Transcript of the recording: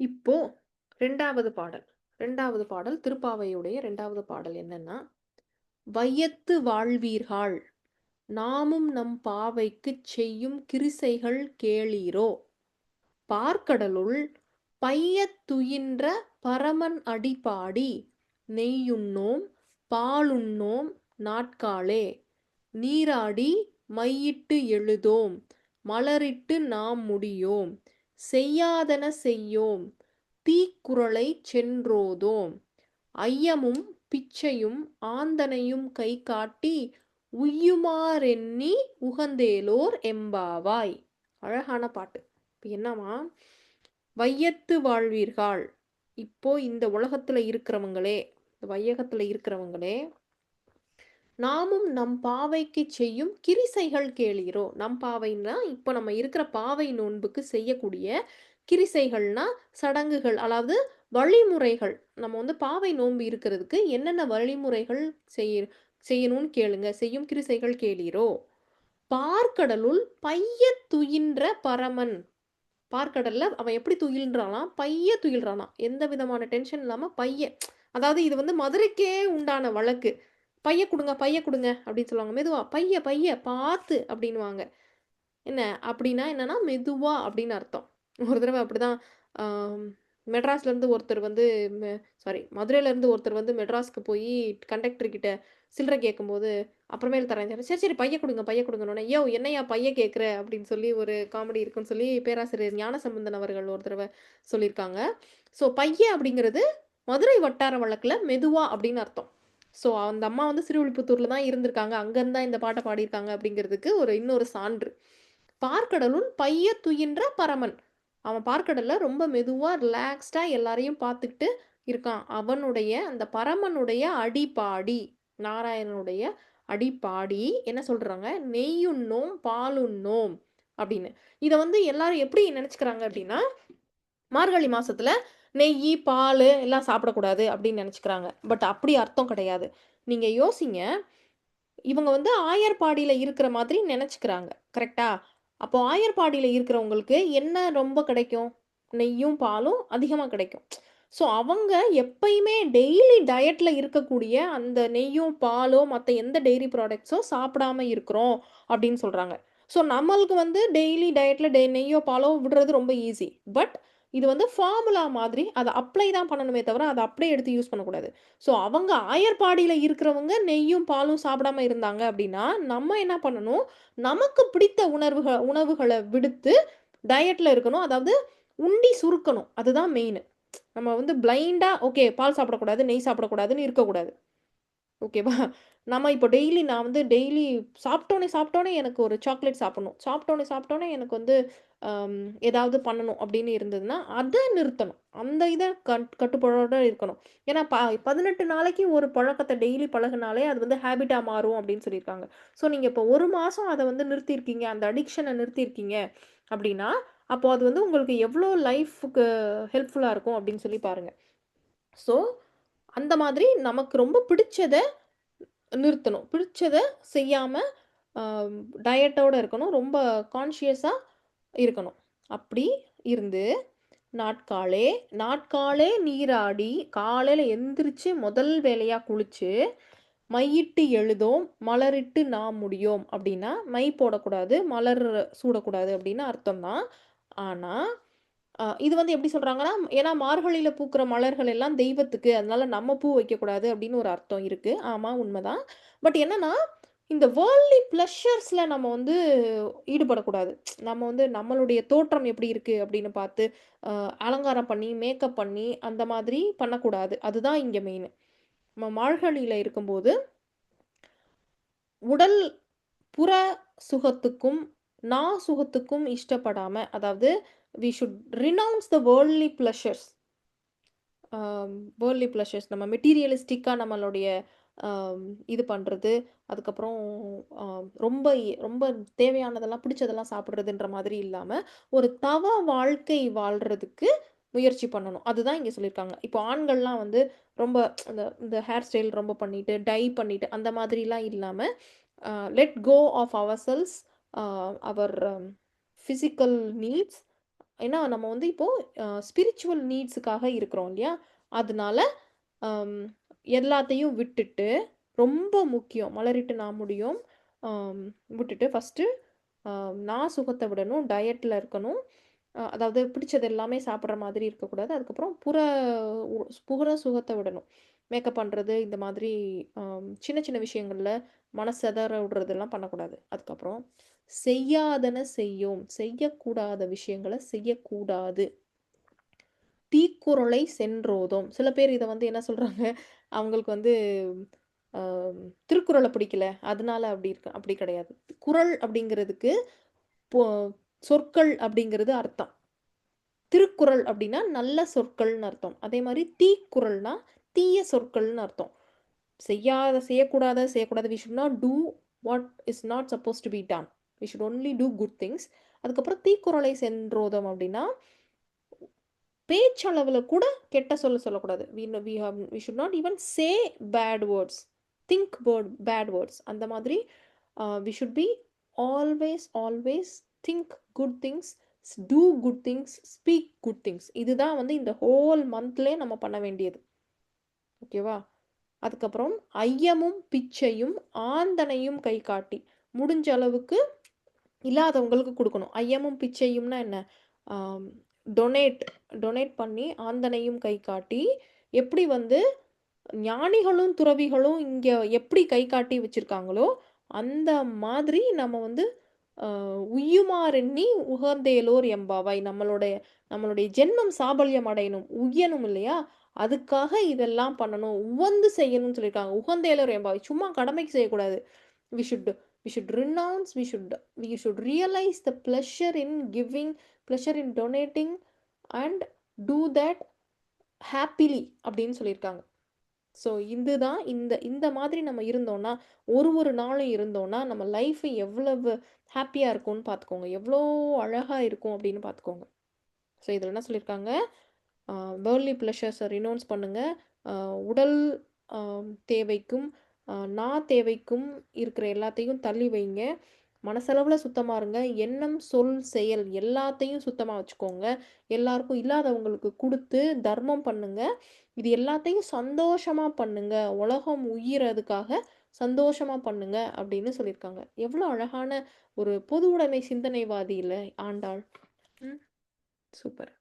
இப்போ ரெண்டாவது பாடல். ரெண்டாவது பாடல் திருப்பாவையுடைய ரெண்டாவது பாடல் என்னன்னா, "வையத்து வாழ்வீர்காள் நாமும் நம் பாவைக்குச் செய்யும் கிரிசைகள் கேளீரோ! பார்க்கடலுள் பையத் துயின்ற பரமன் அடிபாடி நெய்யுண்ணோம் பாலுண்ணோம் நாட்காலே நீராடி மையிட்டு எழுதோம் மலரிட்டு நாம் முடியோம் செய்யாதன செய்யோம் தீக்குறளை சென்றோதோம் ஐயமும் பிச்சையும் ஆந்தனையும் கை காட்டி உய்யுமாறெண்ணி உகந்தேலோர் எம்பாவாய்." அழகான பாட்டு. இப்போ என்னம்மா, வையத்து வாழ்வீர்காள் இப்போ இந்த உலகத்தில் இருக்கிறவங்களே, இந்த வையகத்தில் இருக்கிறவங்களே, நாமும் நம் பாவைக்கு செய்யும் கிரிசைகள் கேளீரோ! நம் பாவைன்னா, இப்போ நம்ம இருக்கிற பாவை நோன்புக்கு செய்யக்கூடிய கிரிசைகள்னா, சடங்குகள் அதாவது வழிமுறைகள். நம்ம வந்து பாவை நோன்பு இருக்கிறதுக்கு என்னென்ன வழிமுறைகள் செய்ய செய்யணும்னு கேளுங்க. செய்யும் கிரிசைகள் கேளீரோ! பார்க்கடலுள் பைய துயின்ற பரமன். பார்க்கடல்ல அவன் எப்படி துயில்றானாம்? பைய துயில்றானாம். எந்த விதமான டென்ஷன் இல்லாம பைய அதாவது இது வந்து மதுரைக்கே உண்டான வழக்கு. "பைய கொடுங்க பைய கொடுங்க அப்படின்னு சொல்லுவாங்க. மெதுவா "பைய பைய பார்த்து அப்படின்னுவாங்க. என்ன அப்படின்னா என்னன்னா, மெதுவா அப்படின்னு அர்த்தம். ஒரு தடவை அப்படிதான் மெட்ராஸ்லேருந்து ஒருத்தர் வந்து மெ சாரி மதுரையிலேருந்து ஒருத்தர் வந்து மெட்ராஸ்க்கு போய் கண்டக்டர் கிட்ட சில்லற கேட்கும்போது, "அப்புறமேல் தரேன்" "சரி, சரி பைய கொடுங்க பைய கொடுங்கன்னு ஐயோ என்னையா பைய கேட்குற?" அப்படின்னு சொல்லி ஒரு காமெடி இருக்குன்னு சொல்லி பேராசிரியர் ஞானசம்பந்தன் அவர்கள் ஒரு தடவை சொல்லியிருக்காங்க. ஸோ பைய அப்படிங்கிறது மதுரை வட்டார வழக்கில் மெதுவா அப்படின்னு அர்த்தம். ஸோ அந்த அம்மா வந்து சிறுவிழிப்புத்தூரில் தான் இருந்திருக்காங்க. அங்கேருந்து தான் இந்த பாட்டை பாடியிருக்காங்க அப்படிங்கிறதுக்கு ஒரு இன்னொரு சான்று. "பார்க்கடலுள் பைய துயின்ற பரமன்." அவன் பார்க்கடலில் ரொம்ப மெதுவாக ரிலாக்ஸ்டாக எல்லாரையும் பார்த்துக்கிட்டு இருக்கான். அவனுடைய அந்த பரமனுடைய அடி பாடி, நாராயணனுடைய அடி பாடி என்ன சொல்கிறாங்க "நெய்யுண்ணோம் பாலுண்ணோம்" அப்படின்னு. இதை வந்து எல்லாரும் எப்படி நினச்சிக்கிறாங்க அப்படின்னா, மார்கழி மாசத்துல நெய் பால் எல்லாம் சாப்பிடக்கூடாது அப்படின்னு நினச்சிக்கிறாங்க பட் அப்படி அர்த்தம் கிடையாது. நீங்கள் யோசிங்க. இவங்க வந்து ஆயர்பாடியில் இருக்கிற மாதிரி நினச்சிக்கிறாங்க கரெக்டா அப்போ ஆயர்பாடியில் இருக்கிறவங்களுக்கு என்ன ரொம்ப கிடைக்கும்? நெய்யும், பாலும் அதிகமாக கிடைக்கும். ஸோ அவங்க எப்பயுமே டெய்லி டயட்டில் இருக்கக்கூடிய அந்த நெய்யும், பாலோ மற்ற எந்த டெய்ரி ப்ராடக்ட்ஸோ சாப்பிடாம இருக்கிறோம் அப்படின்னு சொல்கிறாங்க ஸோ நம்மளுக்கு வந்து டெய்லி டயட்டில் டெ நெய்யோ, பாலோ விடுறது ரொம்ப ஈஸி. பட் இது வந்து ஃபார்முலா மாதிரி அதை அப்ளை தான் பண்ணணுமே தவிர, அதை அப்படியே எடுத்து யூஸ் பண்ணக்கூடாது. ஸோ அவங்க ஆயர்பாடியில் இருக்கிறவங்க நெய்யும், பாலும் சாப்பிடாம இருந்தாங்க அப்படின்னா, நம்ம என்ன பண்ணணும்? நமக்கு பிடித்த உணர்வுகள் உணவுகளை விடுத்து டயட்டில் இருக்கணும். அதாவது உண்டி சுருக்கணும். அதுதான் மெயினு. நம்ம வந்து பிளைண்டாக ஓகே பால் சாப்பிடக்கூடாது, நெய் சாப்பிடக்கூடாதுன்னு இருக்கக்கூடாது. ஓகேவா? நம்ம இப்போ டெய்லி நான் வந்து டெய்லி சாப்பிட்டோன்னே சாப்பிட்டோன்னே எனக்கு ஒரு சாக்லேட் சாப்பிடணும். சாப்பிட்டோன்னே சாப்பிட்டோன்னே எனக்கு வந்து ஏதாவது பண்ணணும் அப்படின்னு இருந்ததுன்னா, அதை நிறுத்தணும். அந்த இதை கட் கட்டுப்பாடோடு இருக்கணும். ஏன்னா ப 18 நாளைக்கு ஒரு பழக்கத்தை டெய்லி பழகுனாலே அது வந்து ஹேபிட்டாக மாறும் அப்படின்னு சொல்லியிருக்காங்க. ஸோ நீங்கள் இப்போ ஒரு மாதம் அதை வந்து நிறுத்தியிருக்கீங்க. அந்த அடிக்ஷனை நிறுத்தியிருக்கீங்க அப்படின்னா, அப்போது அது வந்து உங்களுக்கு எவ்வளோ லைஃபுக்கு ஹெல்ப்ஃபுல்லாக இருக்கும் அப்படின்னு சொல்லி பாருங்கள் ஸோ அந்த மாதிரி நமக்கு ரொம்ப பிடிச்சதை நிறுத்தணும். பிடிச்சதை செய்யாமல் டயட்டோடு டயட்டோட இருக்கணும். ரொம்ப கான்ஷியஸாக இருக்கணும். அப்படி இருந்து நாட்காலே நாட்காலே நீராடி காலையில் எந்திரிச்சு முதல் வேலையாக குளிச்சு, மையிட்டு எழுதோம் மலரிட்டு நாம் முடியும் அப்படின்னா, மை போடக்கூடாது, மலர் சூடக்கூடாது அப்படின்னு அர்த்தம் தான். ஆனால் இது வந்து எப்படி சொல்கிறாங்கன்னா ஏன்னா மார்கழியில் பூக்கிற மலர்கள் எல்லாம் தெய்வத்துக்கு. அதனால நம்ம பூ வைக்கக்கூடாது அப்படின்னு ஒரு அர்த்தம் இருக்குது ஆமாம் உண்மைதான் பட் என்னன்னா, இந்த வேர்ல்ட்லி ப்ளஷர்ஸில் நம்ம வந்து ஈடுபடக்கூடாது. நம்ம வந்து நம்மளுடைய தோற்றம் எப்படி இருக்குது அப்படின்னு பார்த்து, அலங்காரம் பண்ணி, மேக்கப் பண்ணி அந்த மாதிரி பண்ணக்கூடாது. அதுதான் இங்கே மெயின் நம்ம மார்கழியில் இருக்கும்போது உடல் புற சுகத்துக்கும், நா சுகத்துக்கும் இஷ்டப்படாமல் அதாவது we should renounce the worldly pleasures. Uh worldly pleasures நம்ம மெட்டீரியலிஸ்டிக்காக நம்மளுடைய um, இது பண்ணுறது அதுக்கப்புறம் um, ரொம்ப ரொம்ப தேவையானதெல்லாம் பிடிச்சதெல்லாம் சாப்பிட்றதுன்ற மாதிரி இல்லாமல் ஒரு தவ வாழ்க்கை வாழ்கிறதுக்கு முயற்சி பண்ணணும். அதுதான் இங்கே சொல்லியிருக்காங்க. இப்போ ஆண்கள்லாம் வந்து ரொம்ப இந்த இந்த ஹேர் ஸ்டைல் ரொம்ப பண்ணிட்டு, டை பண்ணிட்டு அந்த மாதிரிலாம் இல்லாமல் let go of our selves our physical needs ஏன்னா நம்ம வந்து இப்போது ஸ்பிரிச்சுவல் நீட்ஸுக்காக இருக்கிறோம் இல்லையா? அதனால எல்லாத்தையும் விட்டுட்டு ரொம்ப முக்கியம். மலரிட்டு நான் முடியும். விட்டுட்டு ஃபஸ்ட்டு நான் சுகத்தை விடணும் டயட்டில் இருக்கணும். அதாவது பிடிச்சது எல்லாமே சாப்பிட்ற மாதிரி இருக்கக்கூடாது. அதுக்கப்புறம் புற புற சுகத்தை விடணும். மேக்கப் பண்ணுறது இந்த மாதிரி சின்ன சின்ன விஷயங்களில் மனசெதற விடுறதெல்லாம் பண்ணக்கூடாது. அதுக்கப்புறம் செய்யாதன செய்யும் செய்யக்கூடாத விஷயங்களை செய்யக்கூடாது. தீக்குறளை சென்றோதும். சில பேர் இதை வந்து என்ன சொல்கிறாங்க அவங்களுக்கு வந்து திருக்குறளை பிடிக்கல. அதனால அப்படி இருக்கு அப்படி கிடையாது. குறள் அப்படிங்கிறதுக்கு சொற்கள் அப்படிங்கிறது அர்த்தம். திருக்குறள் அப்படின்னா நல்ல சொற்கள்னு அர்த்தம். அதே மாதிரி தீக்குறள்னா தீய சொற்கள்னு அர்த்தம். செய்யாத செய்யக்கூடாத செய்யக்கூடாத விஷயம்னா do what is not supposed to be done we should only do good things அதுக்கப்புறம் தீக்குறளை சென்றோதம் அப்படின்னா பேச்சளவில் கூட கெட்ட சொல்ல சொல்லக்கூடாது. We we have we should not even say bad words think word bad words அந்த மாதிரி we should be always always think good things do good things speak good things இதுதான் வந்து இந்த ஹோல் மந்த்லேயே நம்ம பண்ண வேண்டியது. ஓகேவா அதுக்கப்புறம் ஐயமும் பிச்சையும் ஆந்தனையும் கை காட்டி. முடிஞ்ச அளவுக்கு இல்லாதவங்களுக்கு கொடுக்கணும். ஐயமும் பிச்சையும்னா என்ன? டொனேட் டொனேட் பண்ணி ஆந்தனையும் கை காட்டி எப்படி வந்து ஞானிகளும் துறவிகளும் இங்கே எப்படி கை காட்டி வச்சுருக்காங்களோ அந்த மாதிரி நம்ம வந்து உயுமாறெண்ணி உகந்தேலோர் எம்பாவாய். நம்மளுடைய நம்மளுடைய ஜென்மம் சாபல்யம் அடையணும். உயணும் இல்லையா? அதுக்காக இதெல்லாம் பண்ணணும். உவந்து செய்யணும்னு சொல்லியிருக்காங்க. உகந்தேலோர் எம்பாவாய். சும்மா கடமைக்கு செய்யக்கூடாது. We should we should renounce we should we should realise the pleasure in giving pleasure in donating and do that happily அப்படின்னு சொல்லியிருக்காங்க. ஸோ இதுதான் இந்த இந்த மாதிரி நம்ம இருந்தோம்னா ஒரு ஒரு நாளும் இருந்தோம்னா நம்ம லைஃப் எவ்வளவு ஹாப்பியாக இருக்கும்னு பார்த்துக்கோங்க. எவ்வளோ அழகாக இருக்கும் அப்படின்னு பார்த்துக்கோங்க. ஸோ இதில் என்ன சொல்லியிருக்காங்க? வேர்லி ப்ளஷர்ஸை ரினோன்ஸ் பண்ணுங்கள் உடல் தேவைக்கும் நான் தேவைக்கும் இருக்கிற எல்லாத்தையும் தள்ளி வைங்க. மனசளவில் சுத்தமாக இருங்க. எண்ணம் சொல் செயல் எல்லாத்தையும் சுத்தமாக வச்சுக்கோங்க. எல்லாருக்கும் இல்லாதவங்களுக்கு கொடுத்து தர்மம் பண்ணுங்க. இது எல்லாத்தையும் சந்தோஷமாக பண்ணுங்க. உலகம் உயிரதுக்காக சந்தோஷமாக பண்ணுங்க அப்படின்னு சொல்லியிருக்காங்க. எவ்வளோ அழகான ஒரு பொது உடைமை சிந்தனைவாதி இல்லை ஆண்டாள். ம் சூப்பர்.